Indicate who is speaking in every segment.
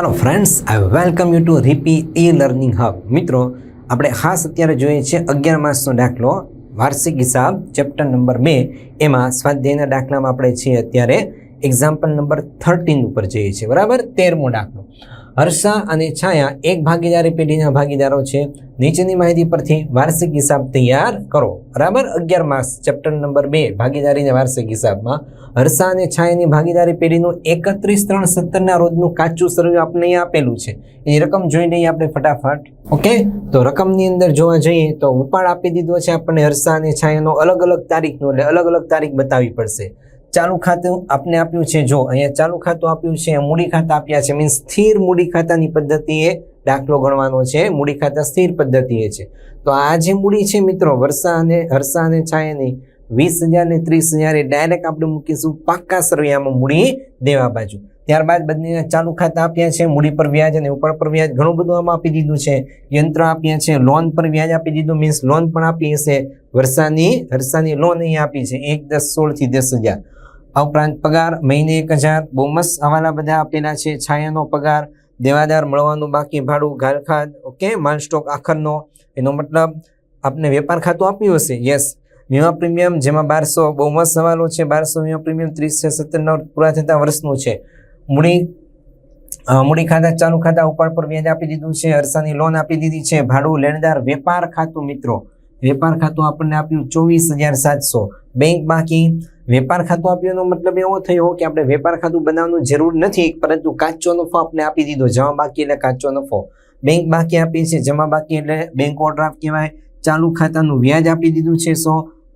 Speaker 1: Hello friends I welcome you to RP e learning hub મિત્રો, આપણે ખાસ અત્યારે જોઈએ છે અગિયાર માસનો દાખલો, વાર્ષિક હિસાબ ચેપ્ટર નંબર બે. એમાં સ્વાધ્યાયના દાખલામાં આપણે છીએ અત્યારે એક્ઝામ્પલ નંબર થર્ટીન ઉપર જઈએ છીએ. બરાબર? તેરમો દાખલો. હર્ષા અને છાયા એક ભાગીદારી પેઢીના ભાગીદારો છે. નીચેની માહિતી પરથી વાર્ષિક હિસાબ તૈયાર કરો. બરાબર? અગિયાર માસ ચેપ્ટર નંબર બે, ભાગીદારીના વાર્ષિક હિસાબમાં. હર્ષા અને છાયાની ભાગીદારી પેઢીનું એકત્રીસ ત્રણ સત્તરના રોજનું કાચું સર્વે આપણે આપેલું છે. એ રકમ જોઈ લઈએ આપણે ફટાફટ. ઓકે? તો રકમની અંદર જોવા જઈએ તો ઉપાડ આપી દીધો છે આપણને હર્ષા અને છાયાનો અલગ અલગ તારીખનો એટલે અલગ અલગ તારીખ બતાવવી પડશે. ચાલુ ખાતું આપને આપ્યું છે, જો અહીંયા ચાલુ ખાતું આપ્યું છે મૂડી ખાતા આપ્યા છે મીન્સ સ્થિર મૂડી ખાતાની પદ્ધતિએ દાખલો ગણવાનો છે, મૂડી ખાતા સ્થિર પદ્ધતિએ છે. તો આ જે મૂડી છે મિત્રો, વર્ષા અને હર્ષા અને છાયાની વીસ હજાર ને ત્રીસ હજાર એ ડાયરેક્ટ આપણે મૂકીશું પાક્કા સરવૈયામાં મૂડી દેવા બાજુ. ત્યારબાદ બંને ચાલુ ખાતા આપ્યા છે, મૂડી પર વ્યાજ અને ઉપર પર વ્યાજ ઘણું બધું આમાં આપી દીધું છે. યંત્ર આપ્યા છે લોન પર વ્યાજ આપી દીધું મીન્સ લોન પણ આપી હશે. વર્ષાની, હર્ષાની લોન અહીંયા આપી છે, એક દસ સોળથી દસ હજાર. આ ઉપરાંત પગાર, મહિને એક હજાર બોમસ હવાલા બધા આપેલા છે, છાયાનો પગાર, દેવાદાર મળવાનું બાકી, ભાડું ઘાલખાદ ઓકે માલ સ્ટોક આખરનો. એનો મતલબ આપને વેપાર ખાતું આપ્યું હશે? યસ વીમા પ્રીમિયમ, જેમાં બારસો બોમસ હવાલો છે, બારસો વીમા પ્રીમિયમ, ત્રીસ છે, સત્તરના પૂરા થતા વર્ષનું છે. મૂડી મૂડી ખાતા, ચાલુ ખાતા ઉપાડ પર વ્યાજ આપી દીધું છે, અરસાની લોન આપી દીધી છે, ભાડું, લેણદાર, વેપાર ખાતું મિત્રો. વેપાર ખાતું આપણને આપ્યું ચોવીસ હજાર સાતસો. બેંક બાકી વેપાર ખાતું આપ્યું મતલબ એવો થયો કે આપણે વેપાર ખાતું બનાવવાનું જરૂર નથી, પરંતુ કાચો નફો આપણે આપી દીધો, જમા બાકી એટલે કાચો નફો. બેંક બાકી આપી છે, જમા બાકી એટલે બેંક ઓવરડ્રાફ્ટ કહેવાય. ચાલુ ખાતાનું વ્યાજ આપી દીધું છે સો,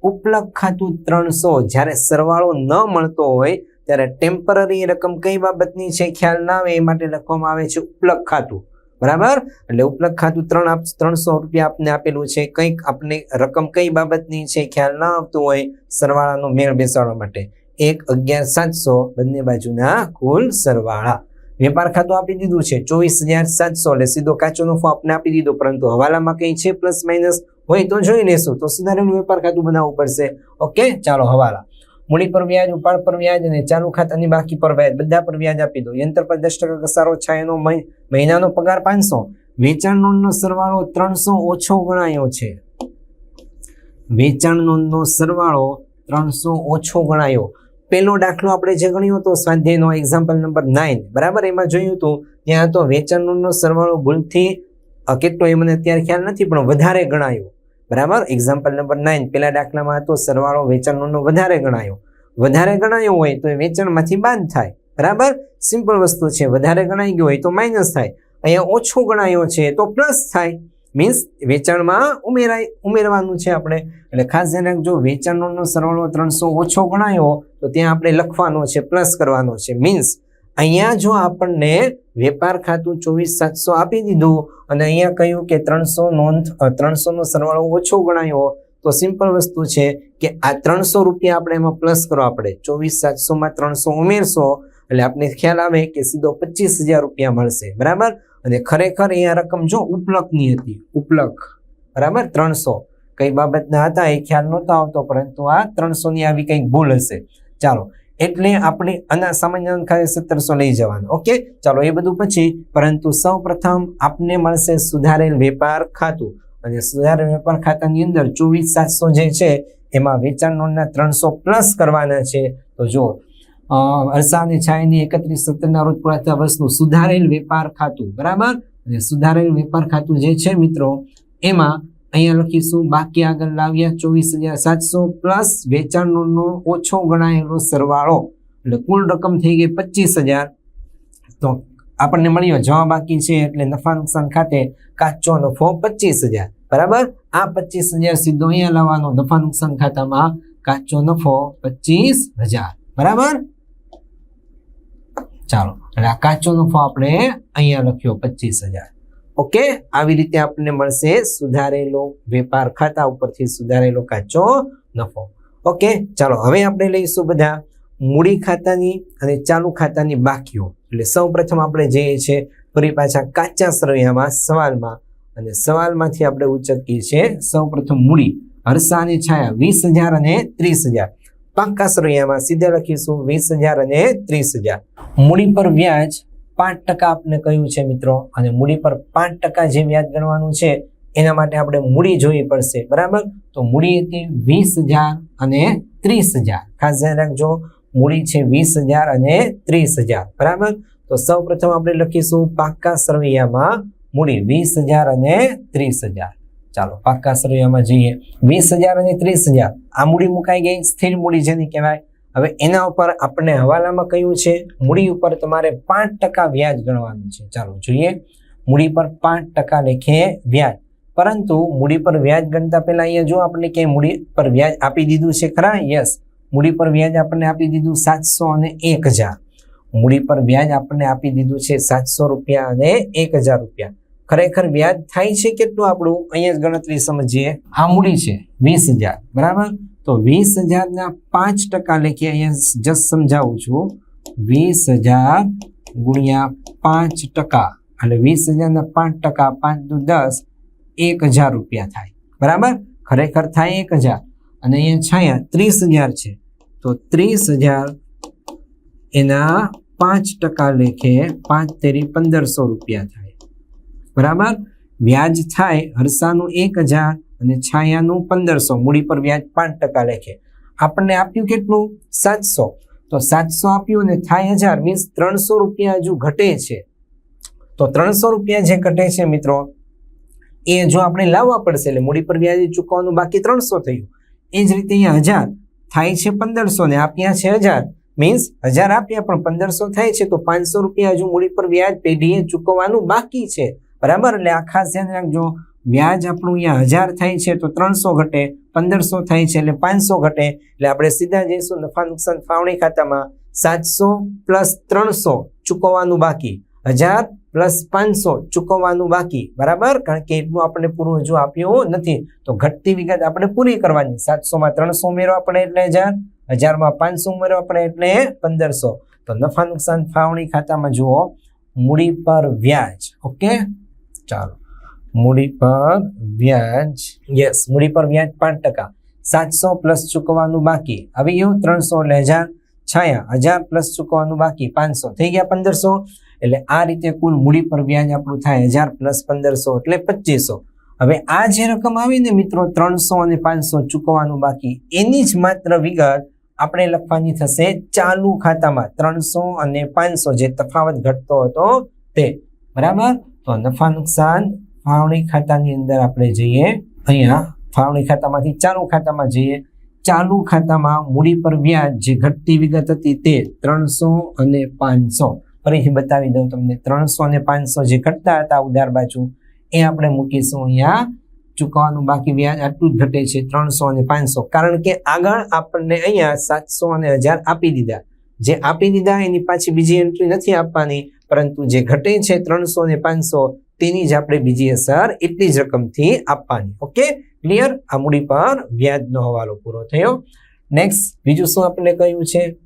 Speaker 1: ઉપલબ્ધ ખાતું ત્રણસો. જ્યારે સરવાળો ન મળતો હોય, ત્યારે ટેમ્પરરી રકમ કઈ બાબતની છે ખ્યાલ ના આવે, એ માટે લખવામાં આવે છે ઉપલબ્ધ ખાતું. બરાબર? એટલે ઉપલબ્ધ ખાતું ત્રણ આપ, ત્રણસો રૂપિયા આપને આપેલું છે. કંઈક આપને રકમ કઈ બાબતની છે ખ્યાલ ના આવતું હોય સરવાળાનો મેળ બેસાડવા માટે. એક, અગિયાર, સાતસો, બંને બાજુના કુલ સરવાળા. વેપાર ખાતું આપી દીધું છે. ચોવીસ હજાર સાતસો. એટલે સીધો કાચો નફો આપને આપી દીધો, પરંતુ હવાલામાં કંઈ છે પ્લસ માઇનસ? હોય તો જોઈ લેશું. તો સુધારેલું વેપાર ખાતું બનાવવું પડશે. ઓકે? ચાલો, હવાલા. મૂડી પર વ્યાજ, ઉપાડ પર વ્યાજ અને ચાલુ ખાતાની બાકી પર વ્યાજ, બધા પર વ્યાજ આપી દો. યંત્ર પર દસ ટકા ઘસારો, છાયનો મહિ- મહિનાનો પગાર પાંચસો, વેચાણ નોંધનો સરવાળો ત્રણસો ઓછો ગણાયો છે. વેચાણ નોંધનો સરવાળો ત્રણસો ઓછો ગણાયો. પેલો દાખલો આપણે જે ગણ્યો હતો, સ્વાધ્યાયનો એક્ઝામ્પલ નંબર નાઇન બરાબર? એમાં જોયું હતું, ત્યાં તો વેચાણ નોંધનો સરવાળો ભૂલથી કેટલો એ મને અત્યારે ખ્યાલ નથી, પણ વધારે ગણાયો. બરાબર? એક્ઝામ્પલ નંબર નાઇન પેલા દાખલામાં હતો, સરવાળો વેચાણનો વધારે ગણાયો. વધારે ગણાયો હોય તો એ વેચાણમાંથી બાદ થાય. બરાબર? સિમ્પલ વસ્તુ છે. વધારે ગણાઈ ગયો હોય તો માઇનસ થાય. અહીંયા ઓછો ગણાયો છે તો પ્લસ થાય. મીન્સ વેચાણમાં ઉમેરાય, ઉમેરવાનું છે આપણે. એટલે ખાસ ધ્યાન રાખજો, વેચાણનો સરવાળો ત્રણસો ઓછો ગણાયો તો ત્યાં આપણે લખવાનો છે પ્લસ કરવાનો છે. મીન્સ અહીંયા જો આપણને વેપાર ખાતું ચોવીસ સાતસો આપી દીધું અને અહીંયા કહ્યું કે ત્રણસો નોંધ ત્રણસો નો સરવાળો ઓછો ગણાયો. તો સિમ્પલ વસ્તુ છે કે આ ત્રણસો રૂપિયા આપણે એમાં પ્લસ કરો આપણે. ચોવીસ સાતસોમાં ત્રણસો ઉમેરશો, એટલે આપણે ખ્યાલ આવે કે સીધો પચીસ હજાર રૂપિયા મળશે. બરાબર? અને ખરેખર અહીંયા રકમ જો ઉપલકની હતી ઉપલક બરાબર? ત્રણસો. કઈ બાબતના હતા એ ખ્યાલ નહોતો આવતો, પરંતુ આ ત્રણસો ની આવી કંઈક ભૂલ હશે. ચાલો એટલે આપણે આના સામાન્ય અંક સત્તરસો લઈ જવાનું. ઓકે? ચાલો એ બધું પછી, પરંતુ સૌ આપને મળશે સુધારેલ વેપાર ખાતું. અને સુધારેલ વેપાર ખાતાની અંદર ચોવીસ સાતસો જે છે, એમાં વેચાણ નોંધના ત્રણસો પ્લસ કરવાના છે. તો જો અને છાયાની એકત્રીસ સત્તરના રોજ પૂરા થયા વર્ષનું સુધારેલ વેપાર ખાતું. બરાબર? અને સુધારેલ વેપાર ખાતું જે છે મિત્રો, એમાં અહીંયા લખીશું, બાકી આગળ લાવ્યા ચોવીસ હજાર સાતસો પ્લસ વેચાણનો ઓછો ગણાયેલો સરવાળો. એટલે કુલ રકમ થઈ ગઈ પચીસ હજાર. તો આપણને મળ્યો જવા બાકી છે એટલે નફા નુકસાન ખાતે કાચો નફો પચીસ હજાર. બરાબર? આ પચીસ હજાર સીધો અહીંયા લાવવાનો, નફા નુકસાન ખાતામાં કાચો નફો પચીસ હજાર. બરાબર? ચાલો, એટલે આ કાચો નફો આપણે અહીંયા લખ્યો પચીસ હજાર. ઓકે? આવી રીતે આપણને મળશે સુધારેલો વેપાર ખાતા ઉપરથી સુધારેલો કાચો નફો. ઓકે? ચાલો, હવે આપણે લઈશું બધા મૂડી ખાતાની અને ચાલુ ખાતાની બાકીઓ. એટલે સૌ આપણે જઈએ છીએ ફરી પાછા કાચા સરવૈયામાં સવાલમાં. અને સવાલમાંથી આપણે ઉચકીએ છીએ સૌ મૂડી. હરસાની છાયા વીસ હજાર અને ત્રીસ હજાર. પાક્કા સરવૈયામાં સીધા લખીશું વીસ હજાર અને ત્રીસ હજાર. મૂડી પર વ્યાજ પાંચ ટકા આપને કહ્યું છે મિત્રો, અને મૂડી પર પાંચ ટકા જે વ્યાજ ગણવાનું છે, એના માટે આપણે મૂડી જોવી પડશે. બરાબર? તો મૂડી હતી વીસ હજાર અને ત્રીસ હજાર. ખાસ ધ્યાન રાખજો, મૂડી છે વીસ હજાર અને ત્રીસ હજાર. બરાબર? તો સૌ પ્રથમ આપણે લખીશું પાક્કા સરવૈયામાં મૂડી, વીસ હજાર અને ત્રીસ હજાર. ચાલો, પાક્કા સરવૈયામાં જઈએ. વીસ હજાર અને ત્રીસ હજાર. આ મૂડી મુકાઈ ગઈ, સ્થિર મૂડી જેની કહેવાય. હવે એના ઉપર આપણને હવાલામાં કહ્યું છે? મૂડી ઉપર તમારે પાંચ ટકા વ્યાજ ગણવાનું છે. ચાલો જોઈએ. મૂડી પર પાંચ ટકા લેખે વ્યાજ. પરંતુ મૂડી પર વ્યાજ ગણતા પહેલા અહીંયા જો આપણને ક્યાંય મૂડી પર વ્યાજ આપી દીધું છે ખરા? યસ. મૂડી પર વ્યાજ આપણને આપી દીધું સાતસો અને એક હજાર. મૂડી પર વ્યાજ આપણને આપી દીધું છે સાતસો રૂપિયા અને એક હજાર રૂપિયા. ખરેખર વ્યાજ થાય છે કેટલું આપણું? અહીંયા જ ગણતરી સમજીએ. આ મૂડી છે વીસ હજાર. બરાબર? તો વીસ હજારના પાંચ ટકા લેખે અહીંયા જસ્ટ સમજાવું છું. વીસ હજાર ગુણ્યા પાંચ ટકા એટલે વીસ હજારના પાંચ ટકા પાંચ દુ દસ, એક હજાર રૂપિયા થાય. બરાબર? ખરેખર થાય એક હજાર. અને અહીંયા છાયા ત્રીસ હજાર છે. તો ત્રીસ હજાર એના પાંચ ટકા લેખે પાંચ તેરી પંદરસો રૂપિયા થાય. બરાબર? વ્યાજ થાય હરસાનું એક હજાર અને છાયાનું પંદરસો, મૂડી પર વ્યાજ પાંચ ટકા લેખે. આપણને આપ્યું કેટલું? સાતસો. તો સાતસો આપ્યું અને થાય હજાર મીન્સ ત્રણસો રૂપિયા હજુ ઘટે છે. તો ત્રણસો રૂપિયા જે ઘટે છે મિત્રો, એ જો આપણે લાવવા પડશે એટલે મૂડી પર વ્યાજ ચૂકવવાનું બાકી ત્રણસો થયું. એ જ રીતે અહીંયા હજાર થાય છે પંદરસો ને આપ્યા છે હજાર. મીન્સ હજાર આપ્યા પણ પંદરસો થાય છે તો પાંચસો રૂપિયા હજુ મૂડી પર વ્યાજ પેઢીએ ચૂકવવાનું બાકી છે. બરાબર? એટલે આ ખાસ ધ્યાન રાખજો. વ્યાજ આપણું અહીંયા હજાર થાય છે તો ત્રણસો ઘટે, પંદરસો થાય છે એટલે પાંચસો ઘટે. એટલે આપણે સીધા જઈશું નફા નુકસાન ફાવણી ખાતામાં. સાતસો પ્લસ ત્રણસો ચૂકવવાનું બાકી. હજાર પ્લસ પાંચસો ચૂકવવાનું બાકી. બરાબર? કારણ કે એટલું આપણને પૂરું હજુ આપ્યું નથી. તો ઘટતી વિગત આપણે પૂરી કરવાની. સાતસોમાં ત્રણસો ઉમેરવા પડે એટલે હજાર. હજારમાં પાંચસો ઉમેરવા પડે એટલે પંદરસો. તો નફા નુકસાન ફાવણી ખાતામાં જુઓ. મૂડી પર વ્યાજ. ઓકે? ચાલો. મૂડી પર વ્યાજ યસ મૂડી પર વ્યાજ પાંચ ટકા. સાતસો પ્લસ ચૂકવવાનું બાકી. હવે એવું ત્રણસો એટલે હજાર છાયા. હજાર પ્લસ ચૂકવવાનું બાકી પાંચસો. થઈ ગયા પંદરસો. એટલે આ રીતે કુલ મૂડી પર વ્યાજ આપણું થાય હજાર પ્લસ પંદરસો એટલે પચીસો હવે આ જે રકમ આવી ને મિત્રો ત્રણસો અને પાંચસો ચૂકવવાનું બાકી, એની જ માત્ર વિગત આપણે લખવાની થશે ચાલુ ખાતામાં. ત્રણસો અને પાંચસો જે તફાવત ઘટતો હતો તે. બરાબર? તો નફા નુકસાન ફાળવણી ખાતાની અંદર આપણે જઈએ, અહીંયા ફાળવણી ખાતામાંથી ચાલુ ખાતામાં જઈએ. ચાલુ ખાતામાં મૂડી પર વ્યાજ જે ઘટતી વિગત હતી તે ત્રણસો અને પાંચસો. ફરીથી બતાવી દઉં તમને, ત્રણસો અને પાંચસો જે ઘટતા હતા ઉધાર બાજુ, એ આપણે મૂકીશું અહીંયા. ચૂકવવાનું બાકી વ્યાજ આટલું જ ઘટે છે ત્રણસો અને પાંચસો. કારણ કે આગળ આપણને અહીંયા સાતસો અને હજાર આપી દીધા. જે આપી દીધા, એની પાછી બીજી એન્ટ્રી નથી આપવાની, પરંતુ જે ઘટે છે ત્રણસો અને પાંચસો તેની જ આપણે બીજી અસર એટલી જ રકમથી આપવાની. ઓકે ક્લિયર આ મૂડી પર વ્યાજનો હવાલો પૂરો થયો. નેક્સ્ટ બીજું શું આપણે કહ્યું છે?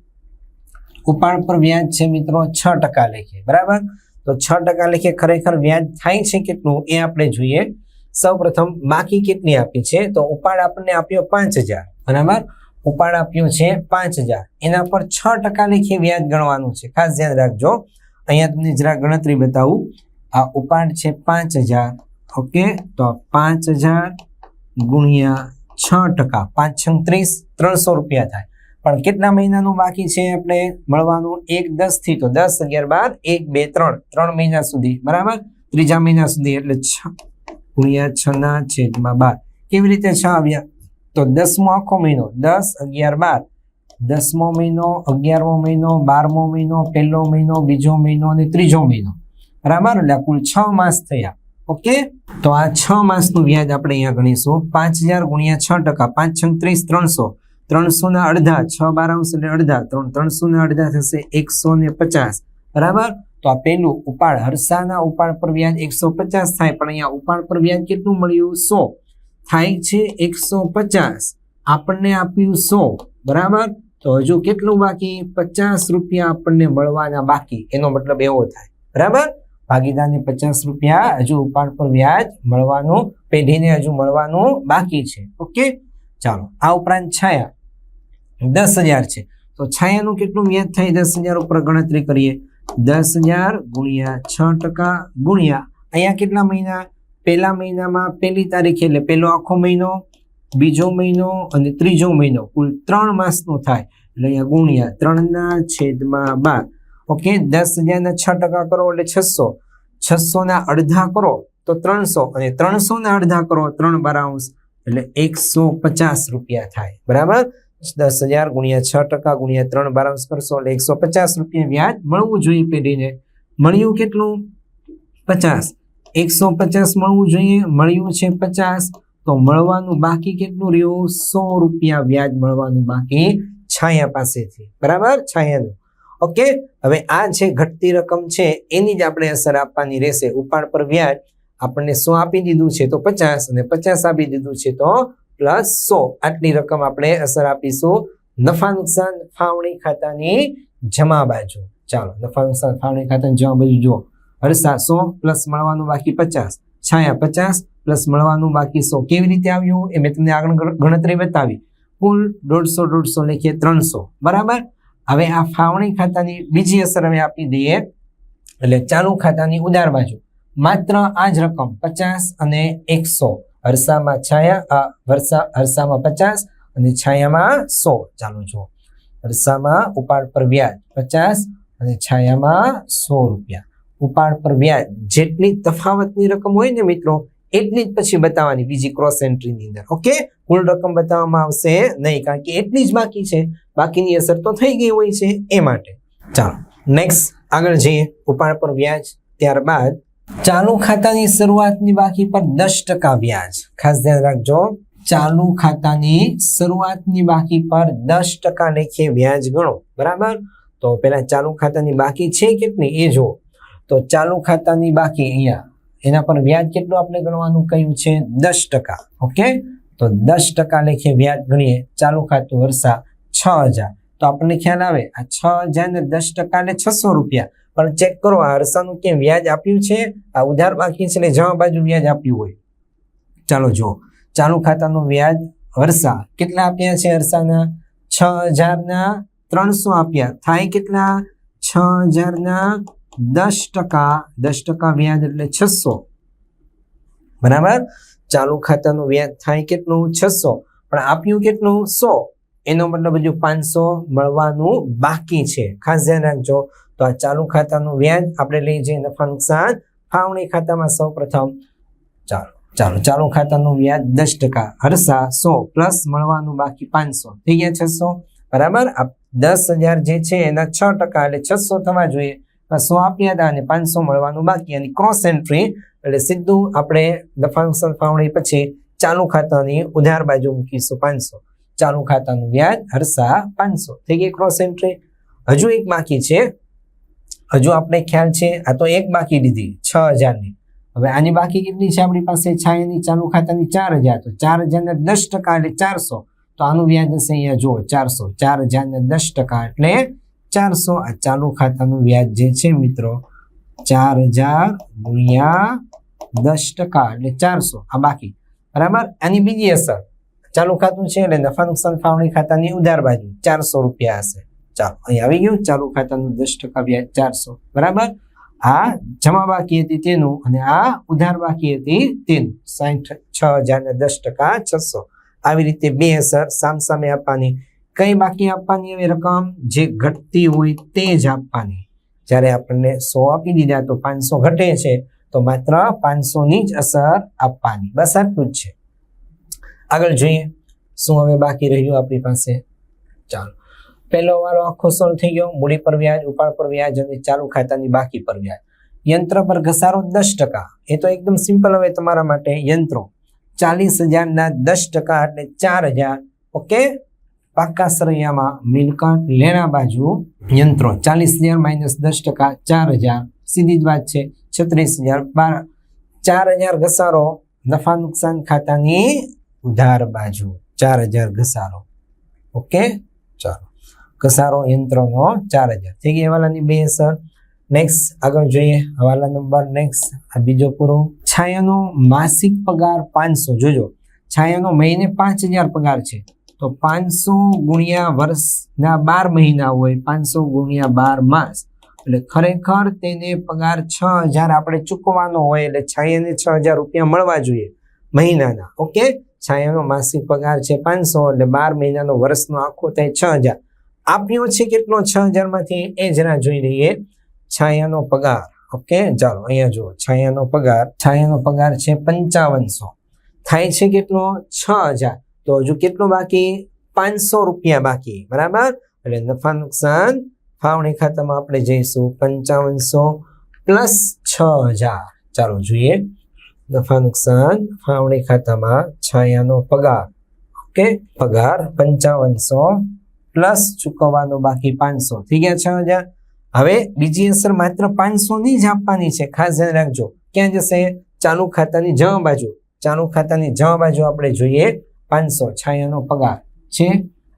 Speaker 1: ઉપાડ પર વ્યાજ છે મિત્રો છ ટકા લેખે. બરાબર? તો છ ટકા લેખે ખરેખર વ્યાજ થાય છે કેટલું? એ આપણે જોઈએ. સૌ પ્રથમ બાકી કેટલી આપી છે? તો ઉપાડ આપણને આપ્યો પાંચ હજાર. બરાબર? ઉપાડ આપ્યો છે પાંચ હજાર. એના પર છ ટકા લેખે વ્યાજ ગણવાનું છે. ખાસ ધ્યાન રાખજો. અહીંયા તમને જરા ગણતરી બતાવું. આ ઉપાડ છે પાંચ હજાર. ઓકે, તો પાંચ હજાર ગુણ્યા છ ટકા. પાંચ છત્રીસ ત્રણસો રૂપિયા થાય. પણ કેટલા મહિનાનું બાકી છે આપણે મળવાનું? એક દસથી તો દસ અગિયાર બાર, એક બે ત્રણ. ત્રણ મહિના સુધી, બરાબર? ત્રીજા મહિના સુધી એટલે છ ગુણ્યા છ ના છેદમાં બાર. કેવી રીતે છ આવ્યા? તો દસમો આખો મહિનો, દસ અગિયાર બાર. દસમો મહિનો, અગિયારમો મહિનો, બારમો મહિનો, પહેલો મહિનો, બીજો મહિનો અને ત્રીજો મહિનો. બરાબર? એટલે કુલ છ માસ થયા. ઓકે? તો આ છ માસનું વ્યાજ આપણે અહીંયા ગણીશું. પાંચ હજાર ગુણ્યા છ ટકા, પાંચ છત્રીસ ત્રણસો. ત્રણસો ના અડધા, છ બારાંશ એટલે અડધા. ત્રણ, ત્રણસો ના અડધા થશે એકસો ને પચાસ. બરાબર? તો આ પેલું ઉપાડ હરસાના ઉપાડ પર વ્યાજ એકસો પચાસ થાય, પણ અહીંયા ઉપાડ પર વ્યાજ કેટલું મળ્યું? સો. થાય છે એકસો પચાસ. આપણને આપ્યું સો. બરાબર? તો હજુ કેટલું બાકી? પચાસ રૂપિયા આપણને મળવાના બાકી. એનો મતલબ એવો થાય. બરાબર? ભાગીદારને પચાસ રૂપિયા હજુ ઉપાડ પર વ્યાજ મળવાનું, પેઢીને હજુ મળવાનું બાકી છે. ઓકે? ચાલો, આ ઉપરાંત છાયા. દસ હજાર છે. તો છાયાનું કેટલું વ્યાજ થાય? દસ હજાર ઉપર ગણતરી કરીએ. દસ હજાર ગુણ્યા છ ટકા ગુણ્યા. અહીંયા કેટલા મહિના? પહેલા મહિનામાં પહેલી તારીખે એટલે પહેલો આખો મહિનો, બીજો મહિનો અને ત્રીજો મહિનો. કુલ ત્રણ માસનો થાય. એટલે અહીંયા ગુણ્યા ત્રણના છેદમાં બાર. ઓકે દસ હજારના છ ટકા કરો એટલે છસો. છસો ના અડધા કરો તો ત્રણસો. અને ત્રણસો ના અડધા કરો ત્રણ બારાંશ એટલે એકસો પચાસ રૂપિયા થાય. બરાબર? દસ હજાર ગુણ્યા છ ટકા ગુણ્યા ત્રણ બારાંશ કરશો એટલે એકસો પચાસ રૂપિયા વ્યાજ મળવું જોઈએ પેઢીને. મળ્યું કેટલું? પચાસ. એકસો પચાસ મળવું જોઈએ, મળ્યું છે પચાસ. તો મળવાનું બાકી કેટલું રહ્યું? સો રૂપિયા વ્યાજ મળવાનું બાકી છાયા પાસેથી. બરાબર? છાયાનું. ઓકે હવે આ જે ઘટતી રકમ છે, એની જ આપણે અસર આપવાની રહેશે. ઉપાડ પર વ્યાજ આપણને સો આપી દીધું છે તો પચાસ અને પચાસ આપી દીધું છે તો પ્લસ સો. આટલી રકમ આપણે અસર આપીશું નફા નુકસાન ફાવણી ખાતાની જમા બાજુ. ચાલો, નફા નુકસાન ફાવણી ખાતાની જમા બાજુ જુઓ. અરસા સો પ્લસ મળવાનું બાકી પચાસ. છાયા પચાસ પ્લસ મળવાનું બાકી સો. કેવી રીતે આવ્યું? એ મેં તમને આગળ ગણતરી બતાવી. કુલ દોઢસો દોઢસો લેખીએ ત્રણસો. બરાબર? હવે આ ફાવણી ખાતાની બીજી અસર હવે આપી દઈએ. એટલે ચાલુ ખાતાની ઉદાર બાજુ. માત્ર આ જ રકમ પચાસ અને એકસો. હરસામાં છાયા વરસા હરસામાં પચાસ અને છાયામાં સો ચાલુ જુઓ. હરસામાં ઉપાડ પર વ્યાજ પચાસ અને છાયામાં સો રૂપિયા. ઉપાડ પર વ્યાજ જેટલી તફાવતની રકમ હોય ને મિત્રો, એટલી જ પછી બતાવવાની બીજી ક્રોસ એન્ટ્રીની અંદર. ઓકે કુલ રકમ બતાવવામાં આવશે નહીં, કારણ કે એટલી જ બાકી છે. બાકીની અસર તો થઈ ગઈ હોય છે એ માટે. ચાલો નેક્સ્ટ આગળ જઈએ. ઉપાડ પર વ્યાજ, ત્યારબાદ ચાલુ ખાતાની શરૂઆતની બાકી પર દસ ટકા વ્યાજ. ખાસ ધ્યાન રાખજો, ચાલુ ખાતાની શરૂઆતની બાકી પર દસ ટકા લેખે વ્યાજ ગણો. બરાબર? તો પેલા ચાલુ ખાતાની બાકી છે કેટલી? એ જુઓ. તો ચાલુ ખાતાની બાકી અહીંયા, એના પર વ્યાજ કેટલું આપણે ગણવાનું કહ્યું છે? દસ ટકા. ઓકે? તો દસ ટકા લેખે વ્યાજ ગણીએ. ચાલુ ખાતું વર્ષા છ હજાર. તો આપણને ખ્યાલ આવે, આ છ હજાર ને દસ ટકા ને છસો રૂપિયા. પણ ચેક કરો, આ હરસાનું કેમ વ્યાજ આપ્યું છે? આ ઉધાર બાકી છે એટલે જમા બાજુ વ્યાજ આપ્યું હોય. ચાલો જુઓ. ચાલુ ખાતાનું વ્યાજ હરસા કેટલા આપ્યા છે અરસાના છ હજારના ત્રણસો આપ્યા. થાય કેટલા? છ હજારના દસ ટકા. દસ ટકા વ્યાજ એટલે છસો. બરાબર? ચાલુ ખાતાનું વ્યાજ થાય કેટલું? છસો. પણ આપ્યું કેટલું? સો. એનો મતલબ હજુ પાંચસો મળવાનું બાકી છે. ખાસ ધ્યાન રાખજો. તો આ ચાલુ ખાતાનું વ્યાજ આપણે લઈ જઈએ નફા નુકસાન ફાવણી ખાતામાં સૌ પ્રથમ ચાલો ચાલો, ચાલુ ખાતાનું વ્યાજ દસ ટકા. હરસા સો પ્લસ મળવાનું બાકી પાંચસો. થઈ ગયા છસો? બરાબર? આ દસ હજાર જે છે એના છ ટકા એટલે છસો થવા જોઈએ. સો આપ્યા હતા અને પાંચસો મળવાનું બાકી. અને ક્રોસ એન્ટ્રી એટલે સીધું આપણે નફા નુકસાન ફાવણી પછી ચાલુ ખાતાની ઉધાર બાજુ મૂકીશું પાંચસો. ચાલુ ખાતાનું વ્યાજ હરસા પાંચસો. થઈ ગઈ ક્રોસ એન્ટ્રી હજુ એક બાકી છે. હજુ આપણે ખ્યાલ છે, આ તો એક બાકી દીધી, છ હજારની. હવે આની બાકી કેટલી છે આપણી પાસે? છાયાની ચાલુ ખાતાની ચાર હજાર. તો ચાર હજારના દસ ટકા એટલે ચારસો. તો આનું વ્યાજ હશે અહીંયા જુઓ, ચારસો. ચાર હજારના દસ ટકા એટલે ચારસો. આ ચાલુ ખાતાનું વ્યાજ જે છે મિત્રો, ચાર હજાર ગુણ્યા દસ ટકા એટલે ચારસો. આ બાકી. બરાબર? આની બીજી અસર. ચાલુ ખાતું છે એટલે નફા નુકસાન ફાવણી ખાતાની ઉધાર બાજુ ચારસો રૂપિયા હશે. ચાલો, અહીં આવી ગયું. ચાલુ ખાતાનું દસ ટકા વ્યાજ ચારસો. બરાબર? આ જમા બાકી હતી તેનું અને આ ઉધાર બાકી હતી તેનું. સાઠ છ હજાર ને દસ ટકા છસો. આવી રીતે બે અસર સામસામે આપવાની. કઈ બાકી આપવાની એવી રકમ? જે ઘટતી હોય તે જ આપવાની. જ્યારે આપણને સો આપી દીધા તો પાંચસો ઘટે છે, તો માત્ર પાંચસો ની જ અસર આપવાની. બસ આટલું જ છે. આગળ જોઈએ શું હવે બાકી રહ્યું આપણી પાસે. ચાલો. પહેલો વાળો આખો સોલ્વ થઈ ગયો. મૂડી પર વ્યાજ, ઉપાડ પર વ્યાજ અને ચાલુ ખાતાની બાકી પર વ્યાજ. યંત્ર પર ઘસારો દસ ટકા. એ તો એકદમ સિમ્પલ હવે તમારા માટે યંત્રો. ચાલીસ હજારના દસ ટકા એટલે ચાર હજાર. ઓકે? પાકા સરૈયામાં મિલકત, લેણા બાજુ યંત્રો. ચાલીસ હજાર માઇનસ દસ ટકા, ચાર હજાર. સીધી જ વાત છે. છત્રીસ હજાર બાર. ચાર હજાર ઘસારો નફા નુકસાન ખાતાની ઉધાર બાજુ ચાર હજાર ઘસારો. ઓકે? ચાલો. ઘસારો યંત્રનો ચાર હજાર. થઈ ગઈ હવાલાની બે અસર. નેક્સ્ટ આગળ જોઈએ. હવાલા નંબર નેક્સ્ટ આ બીજો પૂરો. છાયાનો માસિક પગાર પાંચસો. જોજો. છાયાનો મહિને પાંચ હજાર પગાર છે. તો પાંચસો ગુણ્યા વર્ષના બાર મહિના હોય, પાંચસો ગુણ્યા બાર માસ. એટલે ખરેખર તેને પગાર છ હજાર આપણે ચૂકવાનો હોય, એટલે છાયાને છ હજાર રૂપિયા મળવા જોઈએ મહિનાના. ઓકે? છાયાનો માસિક પગાર છે પાંચસો એટલે બાર મહિનાનો વર્ષનો આખો થાય છ હજાર. આપ્યો છે કેટલો? છ હજારમાંથી એ જરા જોઈ લઈએ. છાયાનો પગાર. ઓકે, ચાલો, અહીંયા જુઓ. છાયાનો પગાર. છાયાનો પગાર છે પંચાવનસો. થાય છે કેટલો? છ હજાર. તો હજુ કેટલો બાકી? પાંચસો રૂપિયા બાકી. બરાબર? એટલે નફા નુકસાન ફાવણી ખાતામાં આપણે જઈશું પંચાવનસો પ્લસ છ હજાર. ચાલો જોઈએ. નફા નુકસાન ફાવણી ખાતામાં છાયાનો પગાર. ઓકે? પગાર પંચાવનસો પ્લસ ચૂકવવાનો બાકી પાંચસો. થઈ ગયા છ હજાર? હવે બીજી અસર માત્ર પાંચસો ની જ આપવાની છે. ખાસ ધ્યાન રાખજો. ક્યાં જશે? ચાલુ ખાતાની જમા બાજુ. ચાલુ ખાતાની જમા બાજુ આપણે જોઈએ પાંચસો, છાયાનો પગાર. છે?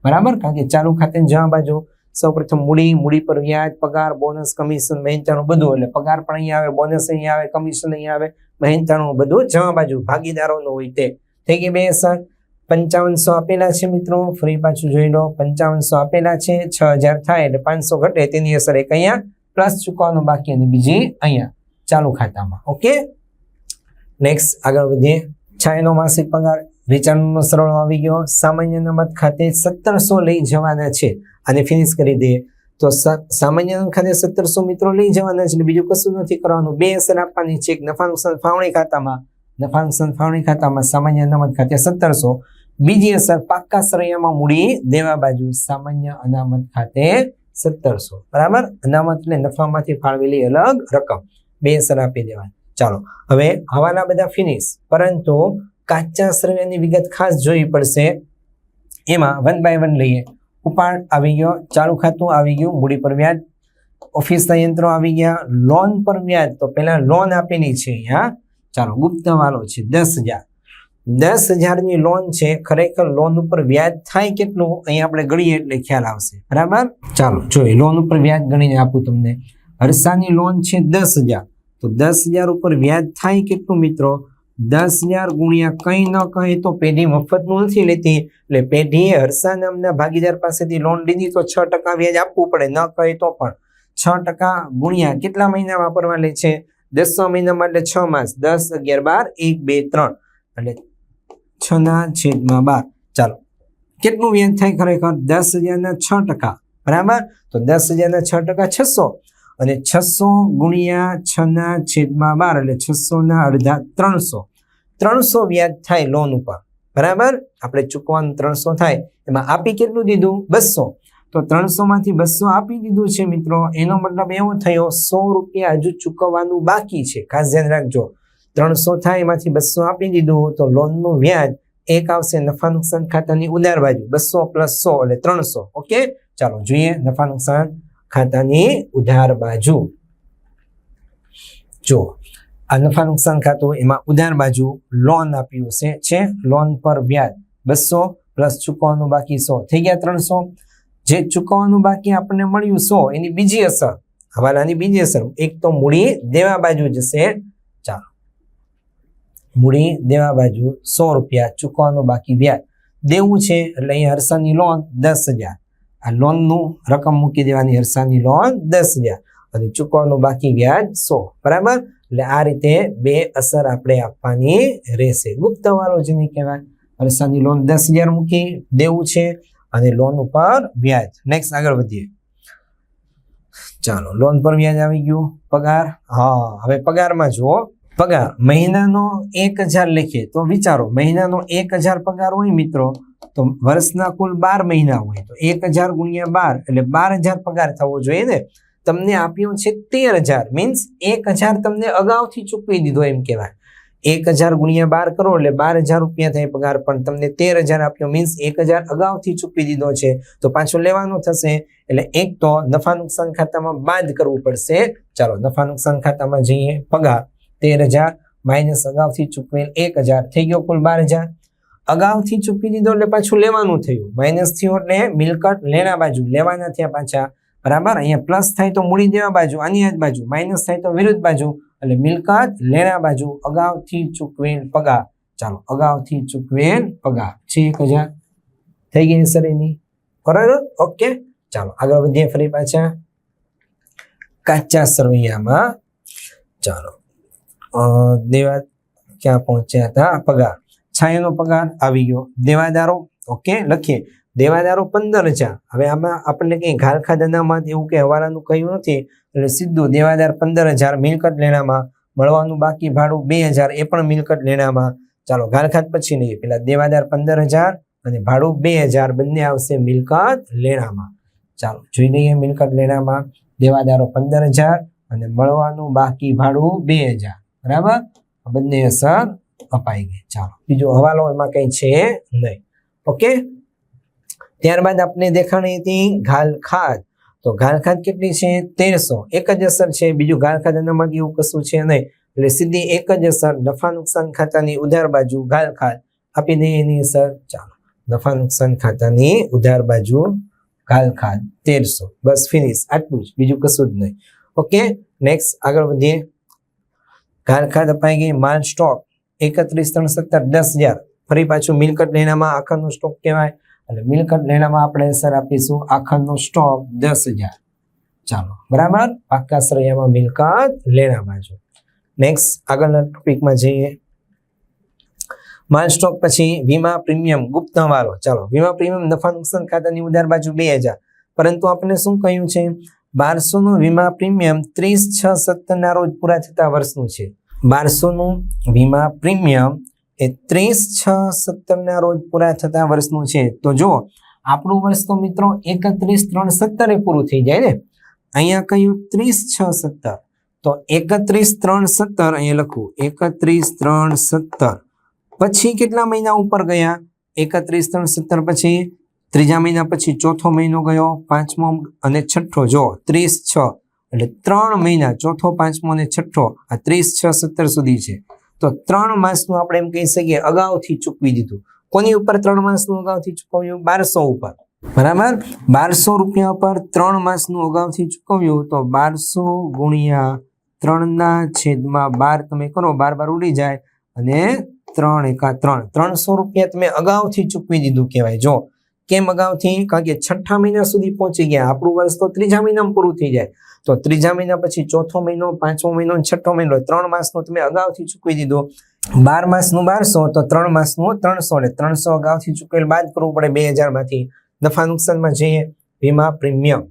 Speaker 1: બરાબર? કારણ કે ચાલુ ખાતાની જમા બાજુ સૌપ્રથમ મૂડી મૂડી પર વ્યાજ, પગાર, બોનસ, કમિશન મહેનતાણું બધું. એટલે પગાર પણ અહીંયા આવે, બોનસ અહીંયા આવે, કમિશન અહીંયા આવે. મહેનતાણું બધું જમા બાજુ ભાગીદારોનું હોય તે. થઈ ગઈ બે અસર પંચાવનસો આપેલા છે મિત્રો. ફરી પાછું જોઈ લો. પંચાવનસો આપેલા છે. છ હજાર થાય એટલે પાંચસો ઘટે. તેની અસર એક અહીંયા પ્લસ ચૂકવવાનું બાકી અને બીજી અહીંયા ચાલુ ખાતામાં. ઓકે? નેક્સ્ટ આગળ વધીએ. છાયનો માસિક પગાર વેચાણનો સરળ આવી ગયો. સામાન્ય નમત ખાતે સત્તરસો લઈ જવાના છે. અને ફિનિશ કરી દઈએ. તો સામાન્ય ખાતે સત્તરસો મિત્રો લઈ જવાના છે બીજું કશું નથી કરવાનું. બે અસર આપવાની છે. એક નફા નુકસાન ફાવણી ખાતામાં, નફા નુકસાન ફાવણી ખાતામાં સામાન્ય અનામત ખાતે સત્તરસો બીજી અસર પાક્કા સરૈયામાં મૂડી દેવા બાજુ સામાન્ય અનામત ખાતે સત્તરસો બરાબર? અનામત એટલે નફામાંથી ફાળવેલી અલગ રકમ. બે અસર આપી દેવાની. ચાલો, હવે હવાના બધા ફિનિશ પરંતુ કાચા સરવૈયાની વિગત ખાસ જોવી પડશે. એમાં વન બાય વન લઈએ. ઉપાડ આવી ગયો, ચાલુ ખાતું આવી ગયું, મૂડી પર વ્યાજ, ઓફિસના યંત્રો આવી ગયા, લોન પર વ્યાજ, તો પહેલાં લોન આપેલી છે અહીંયા. ચાલો, ગુપ્ત વાલો છે, દસ હજાર. દસ હજારની લોન છે, ખરેખર લોન ઉપર વ્યાજ થાય કેટલું? અહીંયા આપણે ગણીએ એટલે ખ્યાલ આવશે. બરાબર? ચાલો, જોઈએ, લોન ઉપર વ્યાજ ગણીને આપું તમને. હર્ષાની લોન છે દસ હજાર. તો દસ હજાર ઉપર વ્યાજ થાય કેટલું મિત્રો? દસ હજાર ગુણ્યા કંઈ ન કહે તો પેઢી મફતનું નથી. લેતી એટલે પેઢીએ હર્ષા નામના ભાગીદાર પાસેથી લોન લીધી તો છ ટકા વ્યાજ આપવું પડે, ન કહે તો પણ. છ ટકા ગુણ્યા કેટલા મહિના વાપરવા લે છે? દસ મહિનામાં એટલે છ માસ, દસ અગિયાર બાર, એક બે ત્રણ. એટલે છ ના છેદમાં બાર. ચાલો. કેટલું વ્યાજ થાય ખરેખર? દસ હજારના છ ટકા. બરાબર? તો દસ હજારના છ ટકા છસો. અને છસો ગુણ્યા છ ના છેદમાં બાર એટલે છસો ના અડધા ત્રણસો. ત્રણસો વ્યાજ થાય લોન ઉપર. બરાબર? આપણે ચૂકવાનું ત્રણસો થાય. એમાં આપી કેટલું દીધું? બસો. તો ત્રણસો માંથી બસો આપી દીધું છે મિત્રો. એનો મતલબ એવો થયો, સો રૂપિયા હજુ ચૂકવવાનું બાકી છે. ખાસ ધ્યાન રાખજો. ત્રણસો થાય, એમાંથી બસો આપી દીધું, તો લોનનું વ્યાજ એક આવશે નફા નુકસાન ખાતાની ઉદાર બાજુ બસો પ્લસ સો એટલે ત્રણસો. ઓકે? ચાલો જોઈએ નફા નુકસાન ખાતાની ઉધાર બાજુ. જો આ નફા નુકસાન ખાતું એમાં ઉધાર બાજુ લોન આપ્યું છે લોન પર વ્યાજ બસો પ્લસ ચૂકવવાનું બાકી સો. થઈ ગયા ત્રણસો. જે ચૂકવવાનું બાકી આપણને મળ્યું સો, એની બીજી અસર. હવાલાની બીજી અસર. એક તો મૂડી દેવા બાજુ જશે ચાલો. મૂડી દેવા બાજુ સો રૂપિયા ચૂકવવાનું બાકી વ્યાજ. દેવું છે એટલે અહીં હર્ષની લોન દસ હજાર. આ લોનનું રકમ મૂકી દેવાની હર્ષાની લોન દસ હજાર અને ચૂકવવાનું બાકી વ્યાજ સો. બરાબર? એટલે આ રીતે બે અસર આપણે આપવાની રહેશે. ગુપ્ત વાળો જેને કહેવાય. હર્ષાની લોન દસ હજાર મૂકી દેવું છે અને લોન ઉપર વ્યાજ. નેક્સ્ટ આગળ વધીએ. ચાલો, લોન પર વ્યાજ આવી ગયું. પગાર? હા, હવે પગારમાં જુઓ. પગાર મહિનાનો એક હજાર લખીએ તો વિચારો, મહિનાનો એક હજાર પગાર હોય મિત્રો. તો વર્ષના કુલ બાર મહિના હોય તો એક હજાર ગુણ્યા બાર એટલે બાર હજાર પગાર થવો જોઈએ ને? તમને આપ્યો છે તેર હજાર. મીન્સ એક હજાર તમને અગાઉથી ચૂકવી દીધો એમ કહેવાય. એક હજાર ગુણ્યા બાર કરો એટલે બાર હજાર રૂપિયા થાય પગાર, પણ તમને તેર હજાર આપ્યો. મીન્સ એક હજાર અગાઉથી ચૂકવી દીધો છે. તો પાછો લેવાનો થશે એટલે એક તો નફા નુકસાન ખાતામાં બાદ કરવું પડશે. ચાલો, નફા નુકસાન ખાતામાં જઈએ. પગાર, તેર હજાર માઇનસ અગાઉથી ચૂકવેલ એક હજાર. થઈ ગયો કુલ બાર હજાર. અગાઉથી ચૂકી દીધો એટલે પાછું લેવાનું થયું. માઇનસ થયું એટલે મિલકત લેણા બાજુ, લેવાના થયા પાછા. બરાબર? અહીંયા પ્લસ થાય તો મૂડી દેવા બાજુ, આની જ બાજુ. માઇનસ થાય તો વિરુદ્ધ બાજુ. એટલે મિલકત લેણા બાજુ, અગાઉથી ચૂકવેલ પગાર. ચાલો, અગાઉથી ચૂકવેલ પગાર. છે એક હજાર. થઈ ગઈ સર એની? બરાબર? ઓકે. ચાલો, આગળ વધીએ ફરી પાછા. કાચા સરવૈયામાં. ચાલો. દેવા ક્યાં પહોંચ્યા હતા? પગાર. છાયાનો પગાર આવી ગયો. દેવાદારો ઓકે લખીએ. દેવાદારો પંદર હજાર. હવે આમાં આપણને કંઈ ઘાલ ખાધાનામાં એવું કે હવાલાનું કહ્યું નથી, એટલે સીધું દેવાદાર પંદર હજાર મિલકત લેણામાં, મળવાનું બાકી ભાડું બે હજાર એ પણ મિલકત લેણામાં. ચાલો ઘાલખાત પછી નહીં પેલા દેવાદાર પંદર હજાર અને ભાડું બે હજાર બંને આવશે મિલકત લેણામાં. ચાલો, જોઈ લઈએ મિલકત લેણામાં. દેવાદારો પંદર હજાર અને મળવાનું બાકી ભાડું બે હજાર. બરાબર? બંને અસર અપાઈ ગઈ. ચાલો. બીજો હવાલો એમાં કંઈ છે નહીં. ઓકે? ત્યારબાદ આપણે દેખાણી હતી ઘાલખાદ તો ઘાલખાદ કેટલી છે? તેરસો. એક જ અસર છે. બીજું ઘાલખાદ એનામાં એવું કશું છે નહીં. એટલે સીધી એક જ અસર નફા નુકસાન ખાતાની ઉધાર બાજુ ઘાલ ખાત આપી દઈએ એની અસર. ચાલો. નફા નુકસાન ખાતાની ઉધાર બાજુ ઘાલખાદ તેરસો. બસ ફિનિશ. આટલું જ. બીજું કશું જ નહીં. ઓકે? નેક્સ્ટ આગળ વધીએ. ઘાલખાદ અપાઈ ગઈ. માલ સ્ટોક. એકત્રીસ ત્રણ સત્તર દસ હજાર. ફરી પાછું મિલકત લેણામાં આખરનો સ્ટોક કહેવાય. અને મિલકત લેણામાં આપણે અસર આપીશું આખરનો સ્ટોક દસ હજાર. ચાલો, બરાબર? પાક્કા શ્રેયામાં મિલકત લેણા બાજુ નેક્સ્ટ આગળના ટોપિકમાં જઈએ. માલ સ્ટોક પછી વીમા પ્રીમિયમ ગુપ્ત હવાલો ચાલો, વીમા પ્રીમિયમ નફા નુકસાન ખાતાની ઉધાર બાજુ બે હજાર. પરંતુ આપણે શું કહ્યું છે? બારસો નું વીમા પ્રીમિયમ ત્રીસ, છ સત્તર ના રોજ પૂરા થતા વર્ષનું છે. બારસો નું વીમા પ્રીમિયમ એ ત્રીસ છ સત્તરના રોજ પૂરા થતા વર્ષનું છે. તો જો આપણું વર્ષ તો મિત્રો એકત્રીસ ત્રણ સત્તરે પૂરું થઈ જાય ને? અહીંયા કહ્યું ત્રીસ છ સત્તર. તો એકત્રીસ ત્રણ સત્તર અહીંયા લખું, એકત્રીસ ત્રણ સત્તર. પછી કેટલા મહિના ઉપર ગયા? એકત્રીસ ત્રણ સત્તર પછી? ત્રીજા મહિના પછી ચોથો મહિનો ગયો, પાંચમો અને છઠ્ઠો. જો ત્રીસ છ. એટલે ત્રણ મહિના, ચોથો, પાંચમો અને છઠ્ઠો, આ ત્રીસ, છ, સત્તર સુધી છે. તો ત્રણ માસનું આપણે એમ કહી શકીએ અગાઉથી ચૂકવી દીધું. કોની ઉપર ત્રણ માસનું અગાઉથી ચૂકવ્યું? બારસો ઉપર. બરાબર? બારસો રૂપિયા પર ત્રણ માસનું અગાઉથી ચૂકવ્યું, તો બારસો ગુણ્યા ત્રણના છેદમાં બાર તમે કરો, બાર બાર ઉડી જાય. અને ત્રણ એકા ત્રણ. ત્રણસો રૂપિયા તમે અગાઉથી ચૂકવી દીધું કહેવાય. જો કેમ અગાઉથી કારણ કે છઠ્ઠા મહિના સુધી પહોંચી ગયા. આપણું વર્ષ તો ત્રીજા મહિનામાં પૂરું થઈ જાય. તો ત્રીજા મહિના પછી ચોથો મહિનો, પાંચમો મહિનો છઠ્ઠો મહિનો. ત્રણ માસનો તમે અગાઉથી ચૂકવી દીધો. બાર માસનું બારસો, તો ત્રણ માસનું ત્રણસો. ને ત્રણસો અગાઉથી ચૂકવેલ બાદ કરવું પડે બે હજારમાંથી નફા નુકસાનમાં જઈએ. વીમા પ્રીમિયમ.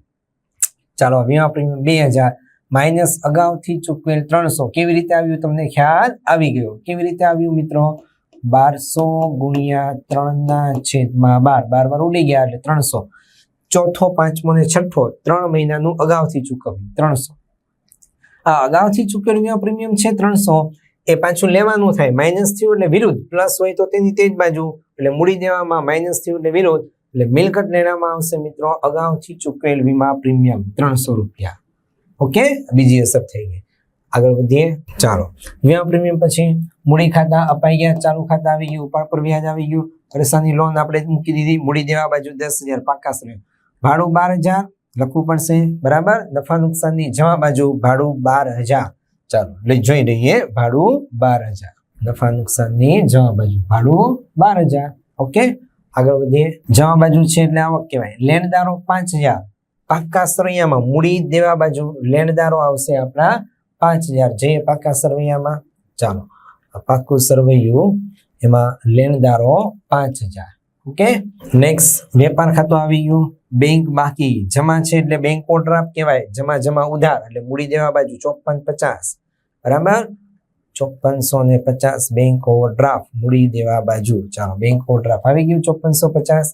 Speaker 1: ચાલો, વીમા પ્રીમિયમ બે હજાર. માઇનસ અગાઉથી ચૂકવેલ ત્રણસો. કેવી રીતે આવ્યું? તમને ખ્યાલ આવી ગયો. કેવી રીતે આવ્યું મિત્રો? બારસો ગુણ્યા ત્રણના છેદમાં બાર. બાર બાર ઉડી ગયા એટલે ત્રણસો. ચોથો, પાંચમો ને છઠ્ઠો ત્રણ મહિનાનું અગાઉથી ચૂકવ્યું. ત્રણસો. આ અગાઉથી ચૂકવેલું પ્રીમિયમ છે ત્રણસો, એ પાછું લેવાનું થાય. માઇનસ થયું એટલે વિરુદ્ધ. પ્લસ હોય તો તેની તે જ બાજુ. એટલે મૂડી દેવામાં માઇનસ થયું એટલે વિરુદ્ધ એટલે મિલકત લેવામાં આવશે મિત્રો. અગાઉથી ચૂકવેલ વીમા પ્રીમિયમ ત્રણસો રૂપિયા. ઓકે? બીજી અસર થઈ ગઈ. આગળ વધીએ. ચાલો. વીમા પ્રીમિયમ પછી મૂડી ખાતા અપાઈ ગયા, ચાલુ ખાતા આવી ગયું ઉપાડ પર વ્યાજ આવી ગયું. પરેશાની લોન આપણે મૂકી દીધી, મૂડી દેવા બાજુ દસ હજાર પાકા શ્રેય ભાડું બાર હજાર, લખવું પડશે, બરાબર? નફા નુકસાનની જમા બાજુ ભાડું બાર હજાર. ચાલો, એટલે જોઈ લઈએ, ભાડું બાર હજાર. નફા નુકસાનની જમા બાજુ ભાડું બાર હજાર. ઓકે? આગળ વધીએ. જમા બાજુ છે એટલે આવક કહેવાય. લેણદારો પાંચ હજાર. પાક્કા સરવૈયામાં મૂડી દેવા બાજુ લેણદારો આવશે આપણા પાંચ હજાર જઈએ પાક્કા સરવૈયામાં, ચાલો. પાકું સરવૈયું, એમાં લેણદારો પાંચ હજાર. ઓકે? નેક્સ્ટ વેપાર ખાતું આવી ગયું. બેંક બાકી. જમા છે એટલે બેંક ઓવરડ્રાફ્ટ કહેવાય. જમા જમા ઉધાર એટલે મૂડી દેવા બાજુ ચોપન પચાસ. બરાબર? ચોપનસો ને પચાસ બેંક ઓવરડ્રાફ્ટ મૂડી દેવા બાજુ. ચાલો બેંક ઓવરડ્રાફ્ટ આવી ગયું ચોપનસો પચાસ.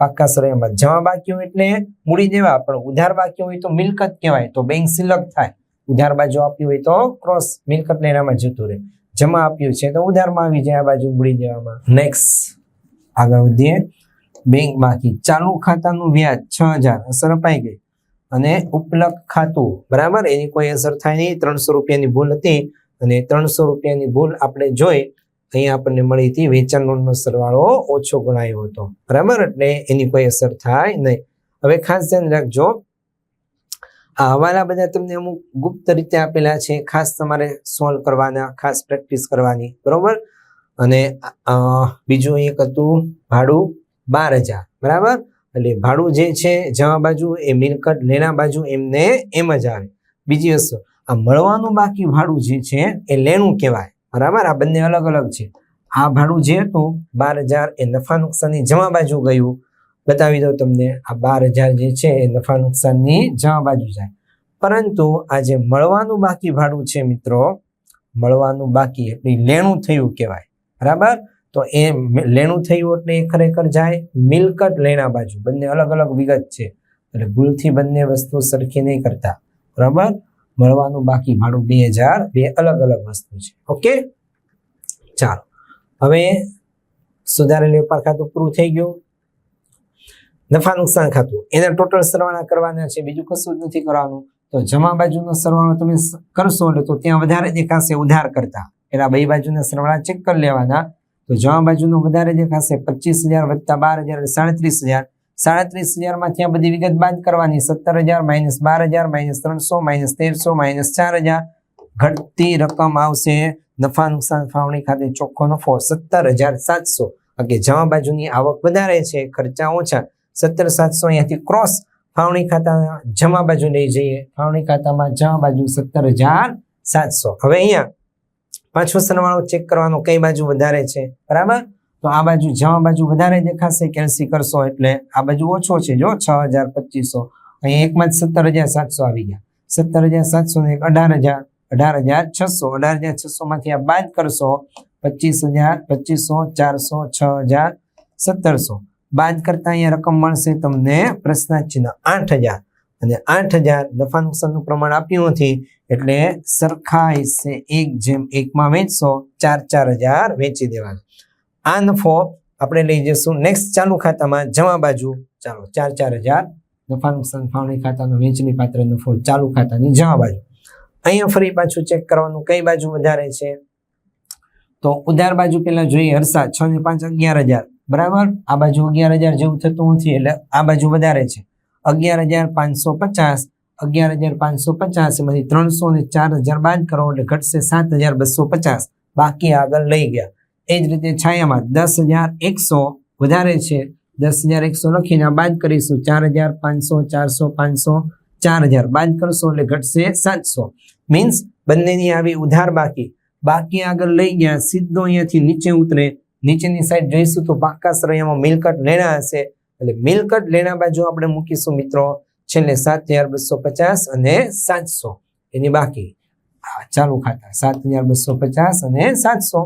Speaker 1: પાક્કા સરવૈયામાં જમા બાકી હોય એટલે મૂડી દેવા. પણ ઉધાર બાકી હોય તો મિલકત કહેવાય. તો બેંક સિલેક્ટ થાય. ઉધાર બાજુ આપ્યું હોય તો ક્રોસ મિલકત લેનામાં જતું રહે. જમા આપ્યું છે તો ઉધારમાં આવી જાય, આ બાજુ ઉડી દેવામાં નેક્સ્ટ આગળ વધીએ. બેંક બાકી ચાલુ ખાતાનું વ્યાજ છ હજાર અસર અપાઈ ગઈ. અને ઉપલબ્ધ ખાતું, બરાબર? એની કોઈ અસર થાય નહીં. ત્રણસો રૂપિયાની ભૂલ હતી અને ત્રણસો રૂપિયાની ભૂલ આપણે જોઈ અહીંયા આપણને મળી હતી. વેચાણ લોનનો સરવાળો ઓછો ગણાયો હતો. બરાબર? એટલે એની કોઈ અસર થાય નહીં. હવે ખાસ ધ્યાન રાખજો આ હવાલા બધા તમને અમુક ગુપ્ત રીતે આપેલા છે. ખાસ તમારે સોલ્વ કરવાના, ખાસ પ્રેક્ટિસ કરવાની. બરોબર? અને બીજું એક હતું ભાડું બાર હજાર. બરાબર? એટલે ભાડું જે છે જવા બાજુ એ મિલકત લેના બાજુ એમને એમ જ આવે. બીજી વસ્તુ, આ મળવાનું બાકી ભાડું જે છે એ લેણું કહેવાય. બરાબર? આ બંને અલગ અલગ છે. આ ભાડું જે હતું, બાર હજાર એ નફા નુકસાનની જમા બાજુ ગયું. બતાવી દઉં તમને, આ બાર હજાર જે છે એ નફા નુકસાનની જવા બાજુ જાય. પરંતુ આ જે મળવાનું બાકી ભાડું છે મિત્રો, મળવાનું બાકી એટલે લેણું થયું કહેવાય. બરાબર? તો એ લેણું થયું એટલે એ ખરેખર જાય મિલકત લેણા બાજુ. બંને અલગ અલગ વિગત છે. એટલે ભૂલથી બંને વસ્તુ સરખી નહીં કરતા. બરાબર? મળવાનું બાકી ભાડું બે હજાર, બે અલગ અલગ વસ્તુ છે. ઓકે? ચાલો. હવે સુધારેલ વેપાર ખાતું પૂરું થઈ ગયું. નફા નુકસાન ખાતું. એના ટોટલ સરવાળા કરવાના છે. બીજું કશું જ નથી કરવાનું. તો જમા બાજુનો સરવાળો તમે કરશો એટલે તો ત્યાં વધારે દેખાશે ઉધાર કરતા. એટલે બે બાજુના સરવાળા ચેક કરી લેવાના. તો જમા બાજુનો વધારે દેખાશે પચીસ હજાર વત્તા બાર હજાર સાડત્રીસ હજાર. સાડત્રીસ હજારમાં ત્યાં બધી વિગત બાદ કરવાની. સત્તર હજાર માઇનસ બાર હજાર, માઇનસ ત્રણસો, માઇનસ તેરસો, માઇનસ ચાર હજાર. ઘટતી રકમ આવશે નફા નુકસાન ફાવણી ખાતે ચોખ્ખો નફો સત્તર હજાર સાતસો. કે જમા બાજુની આવક વધારે છે, ખર્ચા ઓછા. સત્તર સાતસો અહીંયાથી ક્રોસ ફાવણી ખાતા જમા બાજુ લઈ જઈએ. ફાવણી ખાતામાં જમા બાજુ સત્તર હજાર સાતસો. હવે અહીંયા પાછો સરવાળો ચેક કરવાનો કઈ બાજુ વધારે છે? બરાબર? તો આ બાજુ જમા બાજુ વધારે દેખાશે કેન્સી કરશો એટલે આ બાજુ ઓછો છે જો, છ હજાર પચીસો. અહીંયા એકમાં જ સત્તર હજાર સાતસો આવી ગયા. સત્તર હજાર સાતસો એક અઢાર હજાર અઢાર હજાર છસો. અઢાર હજાર છસો માંથી આ બાદ કરશો, પચીસ હજાર પચીસો, ચારસો, છ હજાર સત્તરસો. બાદ કરતા અહીંયા રકમ મળશે, તમને પ્રશ્નાચિહ્ન આઠ હજાર. અને આઠ હજાર નફા નુકસાનનું પ્રમાણ આપ્યું નથી, એટલે સરખા હિસ્સે એક જેમ એકમાં વેચશો ચાર ચાર હજાર વેચી દેવાના. આ નફો આપણે લઈ જઈશું નેક્સ્ટ ચાલુ ખાતામાં, જમા બાજુ. ચાલો, ચાર ચાર હજાર નફા નુકસાન ફાવણી ખાતાનો વેચની પાત્ર નફો ચાલુ ખાતાની જમા બાજુ. અહીંયા ફરી પાછું ચેક કરવાનું, કઈ બાજુ વધારે છે? તો ઉધાર બાજુ પેલા જોઈએ, હર્ષા, છ ને પાંચ, અગિયાર હજાર. બરાબર? આ બાજુ અગિયાર હજાર જેવું થતું નથી, એટલે આ બાજુ વધારે છે. અગિયાર હજાર પાંચસો પચાસ, અગિયાર હજાર પાંચસો પચાસ, એમાંથી ત્રણસો ને ચાર હજાર બાદ કરો એટલે ઘટશે સાત હજાર બસો પચાસ. બાકી આગળ લઈ ગયા. એ જ રીતે છાયામાં દસ હજાર એકસો વધારે છે. દસ હજાર એકસો લખીને બાદ કરીશું. ચાર હજાર પાંચસો, ચારસો પાંચસો, ચાર હજાર બાદ કરશો એટલે ઘટશે સાતસો. મીન્સ બંનેની આવી ઉધાર બાકી. બાકી આગળ લઈ ગયા. સીધો અહીંયાથી નીચે ઉતરે. નીચેની સાઈડ જોઈશું તો પાક્કા સરૈયામાં મિલકત લેણા હશે. એટલે મિલકત લેણા બાજુ આપણે મૂકીશું મિત્રો, છેલ્લે સાત હજાર બસો પચાસ અને સાતસો. એની બાકી ચાલુ ખાતા, સાત હજાર બસો પચાસ અને સાતસો.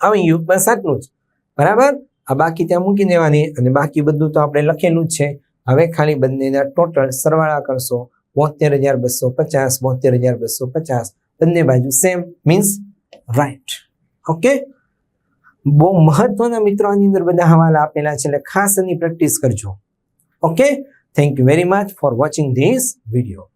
Speaker 1: આવી ગયું બસ આટલું જ. બરાબર? આ બાકી ત્યાં મૂકી દેવાની અને બાકી બધું તો આપણે લખેલું જ છે. હવે ખાલી બંનેના ટોટલ સરવાળા કરશો. બોતેર હજાર બસો પચાસ, બોતેર હજાર બસો પચાસ. બંને બાજુ સેમ મીન્સ રાઈટ ઓકે બહુ મહત્વના મિત્રો આની અંદર બધા હવાલા આપેલા છે એટલે ખાસ એની પ્રેક્ટિસ કરજો. Okay thank you very much for watching this video